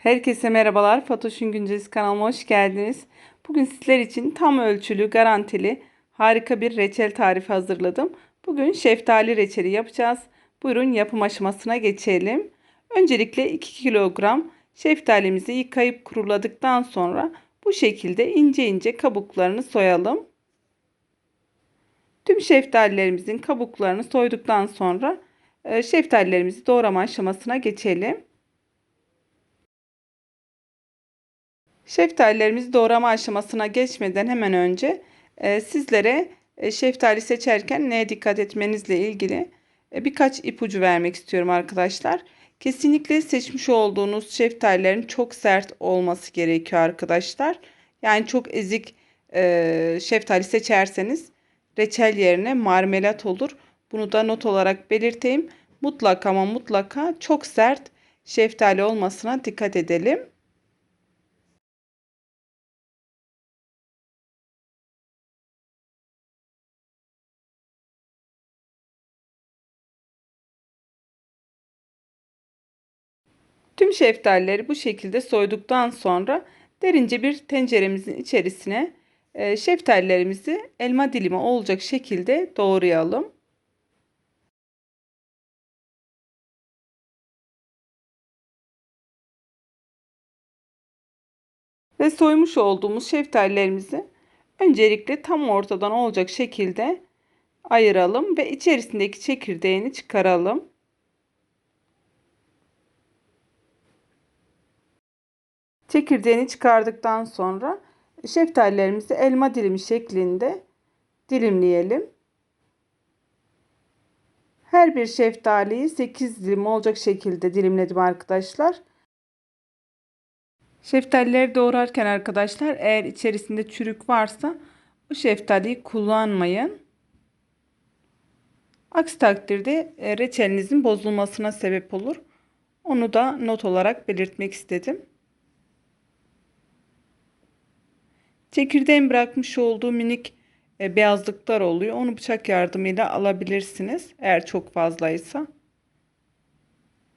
Herkese merhabalar. Fatoş'un Güncesi kanalıma hoş geldiniz. Bugün sizler için tam ölçülü, garantili, harika bir reçel tarifi hazırladım. Bugün şeftali reçeli yapacağız. Buyurun yapım aşamasına geçelim. Öncelikle 2 kilogram şeftalimizi yıkayıp kuruladıktan sonra bu şekilde ince ince kabuklarını soyalım. Tüm şeftalilerimizin kabuklarını soyduktan sonra e, şeftalilerimizi doğrama aşamasına geçelim. Şeftalilerimizi doğrama aşamasına geçmeden hemen önce e, sizlere e, şeftali seçerken neye dikkat etmenizle ilgili e, birkaç ipucu vermek istiyorum arkadaşlar. Kesinlikle seçmiş olduğunuz şeftalilerin çok sert olması gerekiyor arkadaşlar. Yani çok ezik şeftali seçerseniz reçel yerine marmelat olur. Bunu da not olarak belirteyim. Mutlaka ama mutlaka çok sert şeftali olmasına dikkat edelim. Tüm şeftalileri bu şekilde soyduktan sonra derince bir tenceremizin içerisine e, şeftalilerimizi elma dilimi olacak şekilde doğrayalım. Ve soymuş olduğumuz şeftalilerimizi öncelikle tam ortadan olacak şekilde ayıralım ve içerisindeki çekirdeğini çıkaralım. Çekirdeğini çıkardıktan sonra şeftalilerimizi elma dilimi şeklinde dilimleyelim. Her bir şeftaliyi 8 dilim olacak şekilde dilimledim arkadaşlar. Şeftalileri doğrarken arkadaşlar eğer içerisinde çürük varsa bu şeftaliyi kullanmayın. Aksi takdirde e, reçelinizin bozulmasına sebep olur. Onu da not olarak belirtmek istedim. Çekirdeğin bırakmış olduğu minik e, beyazlıklar oluyor. Onu bıçak yardımıyla alabilirsiniz. Eğer çok fazlaysa.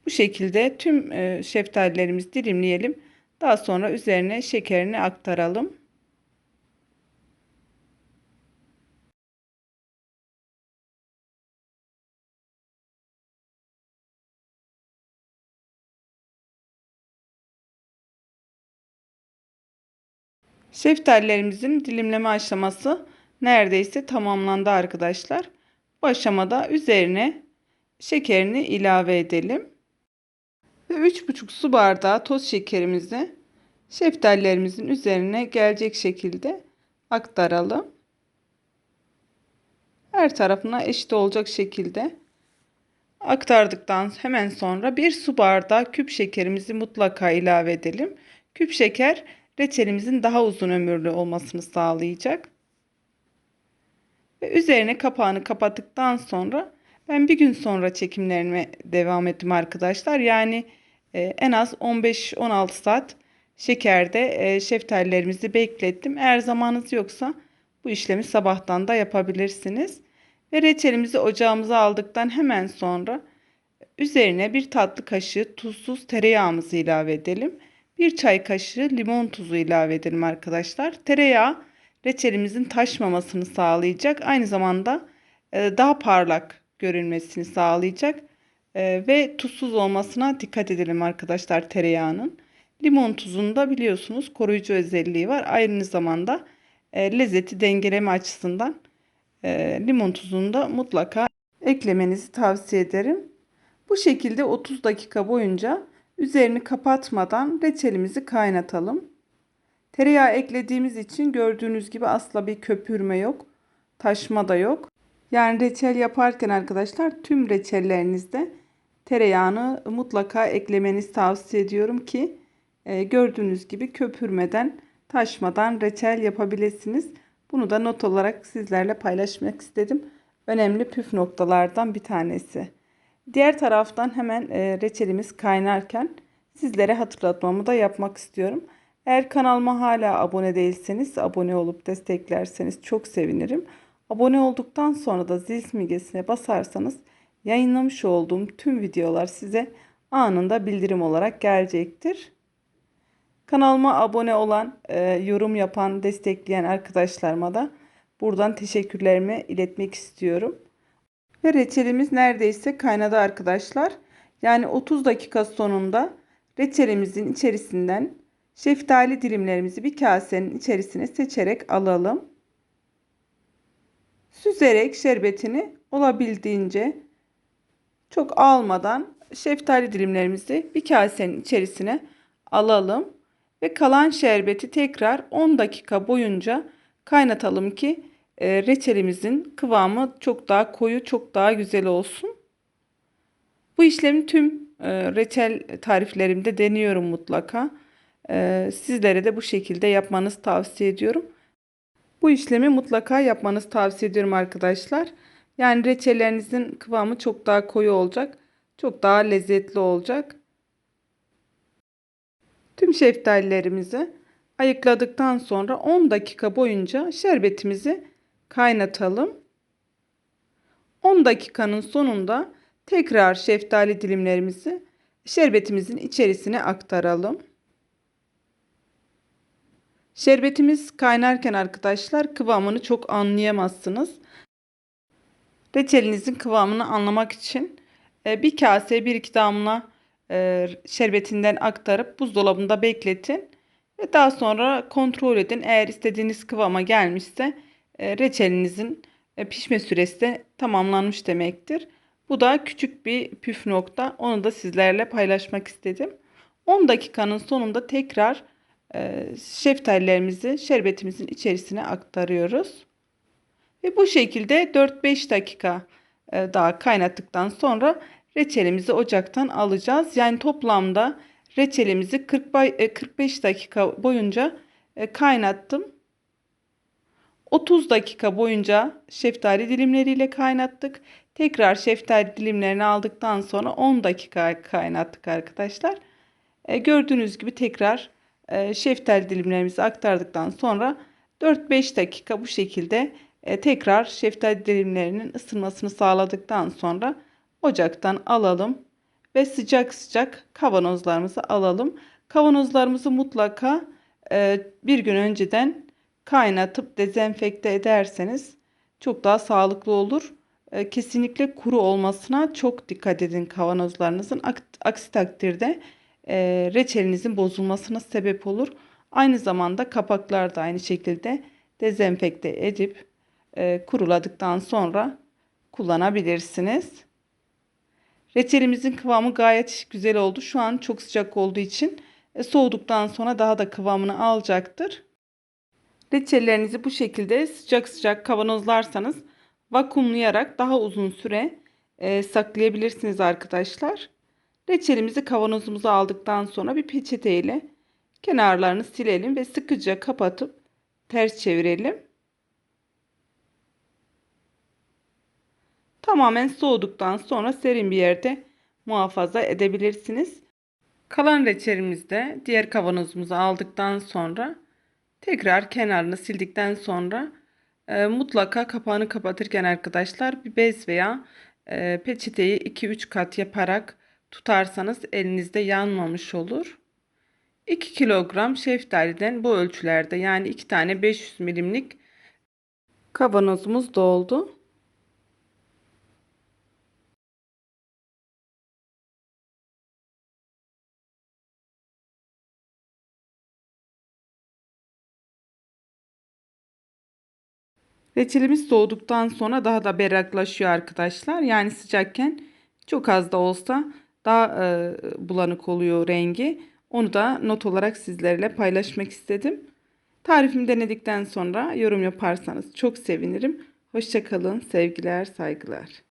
Bu şekilde tüm e, şeftalilerimizi dilimleyelim. Daha sonra üzerine şekerini aktaralım. Şeftalilerimizin dilimleme aşaması neredeyse tamamlandı arkadaşlar. Bu aşamada üzerine şekerini ilave edelim. Ve 3,5 su bardağı toz şekerimizi şeftalilerimizin üzerine gelecek şekilde aktaralım. Her tarafına eşit olacak şekilde aktardıktan hemen sonra bir su bardağı küp şekerimizi mutlaka ilave edelim. Küp şeker reçelimizin daha uzun ömürlü olmasını sağlayacak. Ve üzerine kapağını kapattıktan sonra ben bir gün sonra çekimlerime devam ettim arkadaşlar. Yani e, en az 15-16 saat şekerde e, şeftalilerimizi beklettim. Eğer zamanınız yoksa bu işlemi sabahtan da yapabilirsiniz. Ve reçelimizi ocağımıza aldıktan hemen sonra üzerine bir tatlı kaşığı tuzsuz tereyağımızı ilave edelim. Bir çay kaşığı limon tuzu ilave edelim arkadaşlar. Tereyağı reçelimizin taşmamasını sağlayacak. Aynı zamanda e, daha parlak görünmesini sağlayacak. E, ve tuzsuz olmasına dikkat edelim arkadaşlar tereyağının. Limon tuzunda biliyorsunuz koruyucu özelliği var. Aynı zamanda e, lezzeti dengeleme açısından limon tuzunu da mutlaka eklemenizi tavsiye ederim. Bu şekilde 30 dakika boyunca Üzerini kapatmadan reçelimizi kaynatalım. Tereyağı eklediğimiz için gördüğünüz gibi asla bir köpürme yok. Taşma da yok. Yani reçel yaparken arkadaşlar tüm reçellerinizde tereyağını mutlaka eklemenizi tavsiye ediyorum ki e, gördüğünüz gibi köpürmeden, taşmadan reçel yapabilirsiniz. Bunu da not olarak sizlerle paylaşmak istedim. Önemli püf noktalardan bir tanesi. Diğer taraftan hemen e, reçelimiz kaynarken sizlere hatırlatmamı da yapmak istiyorum. Eğer kanalıma hala abone değilseniz abone olup desteklerseniz çok sevinirim. Abone olduktan sonra da zil simgesine basarsanız yayınlamış olduğum tüm videolar size anında bildirim olarak gelecektir. Kanalıma abone olan, e, yorum yapan, destekleyen arkadaşlarıma da buradan teşekkürlerimi iletmek istiyorum. Ve reçelimiz neredeyse kaynadı arkadaşlar. Yani 30 dakika sonunda reçelimizin içerisinden şeftali dilimlerimizi bir kasenin içerisine seçerek alalım. Süzerek şerbetini olabildiğince çok almadan şeftali dilimlerimizi bir kasenin içerisine alalım ve kalan şerbeti tekrar 10 dakika boyunca kaynatalım ki e, reçelimizin kıvamı çok daha koyu, çok daha güzel olsun. Bu işlemi tüm e, reçel tariflerimde deniyorum mutlaka. E, sizlere de bu şekilde yapmanızı tavsiye ediyorum. Bu işlemi mutlaka yapmanızı tavsiye ediyorum arkadaşlar. Yani reçellerinizin kıvamı çok daha koyu olacak. Çok daha lezzetli olacak. Tüm şeftalilerimizi ayıkladıktan sonra 10 dakika boyunca şerbetimizi kaynatalım. 10 dakikanın sonunda tekrar şeftali dilimlerimizi şerbetimizin içerisine aktaralım. Şerbetimiz kaynarken arkadaşlar kıvamını çok anlayamazsınız. Reçelinizin kıvamını anlamak için e, bir kase bir iki damla e, şerbetinden aktarıp buzdolabında bekletin. Ve daha sonra kontrol edin. Eğer istediğiniz kıvama gelmişse reçelinizin pişme süresi de tamamlanmış demektir. Bu da küçük bir püf nokta. Onu da sizlerle paylaşmak istedim. 10 dakikanın sonunda tekrar şeftalilerimizi şerbetimizin içerisine aktarıyoruz. Ve bu şekilde 4-5 dakika daha kaynattıktan sonra reçelimizi ocaktan alacağız. Yani toplamda reçelimizi 40 45 dakika boyunca kaynattım. 30 dakika boyunca şeftali dilimleriyle kaynattık. Tekrar şeftali dilimlerini aldıktan sonra 10 dakika kaynattık arkadaşlar. Gördüğünüz gibi tekrar şeftali dilimlerimizi aktardıktan sonra 4-5 dakika bu şekilde tekrar şeftali dilimlerinin ısınmasını sağladıktan sonra ocaktan alalım ve sıcak sıcak kavanozlarımızı alalım. Kavanozlarımızı mutlaka e, bir gün önceden kaynatıp dezenfekte ederseniz çok daha sağlıklı olur. E, kesinlikle kuru olmasına çok dikkat edin kavanozlarınızın. Aksi takdirde e, reçelinizin bozulmasına sebep olur. Aynı zamanda kapaklar da aynı şekilde dezenfekte edip kuruladıktan sonra kullanabilirsiniz. Reçelimizin kıvamı gayet güzel oldu. Şu an çok sıcak olduğu için e, soğuduktan sonra daha da kıvamını alacaktır. Reçellerinizi bu şekilde sıcak sıcak kavanozlarsanız vakumlayarak daha uzun süre e, saklayabilirsiniz arkadaşlar. Reçelimizi kavanozumuza aldıktan sonra bir peçete ile kenarlarını silelim ve sıkıca kapatıp ters çevirelim. Tamamen soğuduktan sonra serin bir yerde muhafaza edebilirsiniz. Kalan reçelimizi de diğer kavanozumuza aldıktan sonra tekrar kenarını sildikten sonra e, mutlaka kapağını kapatırken arkadaşlar bir bez veya e, peçeteyi 2-3 kat yaparak tutarsanız elinizde yanmamış olur. 2 kilogram şeftaliden bu ölçülerde yani 2 tane 500 milimlik kavanozumuz doldu. Reçelimiz soğuduktan sonra daha da berraklaşıyor arkadaşlar. Yani sıcakken çok az da olsa daha e, bulanık oluyor rengi. Onu da not olarak sizlerle paylaşmak istedim. Tarifimi denedikten sonra yorum yaparsanız çok sevinirim. Hoşçakalın, sevgiler, saygılar.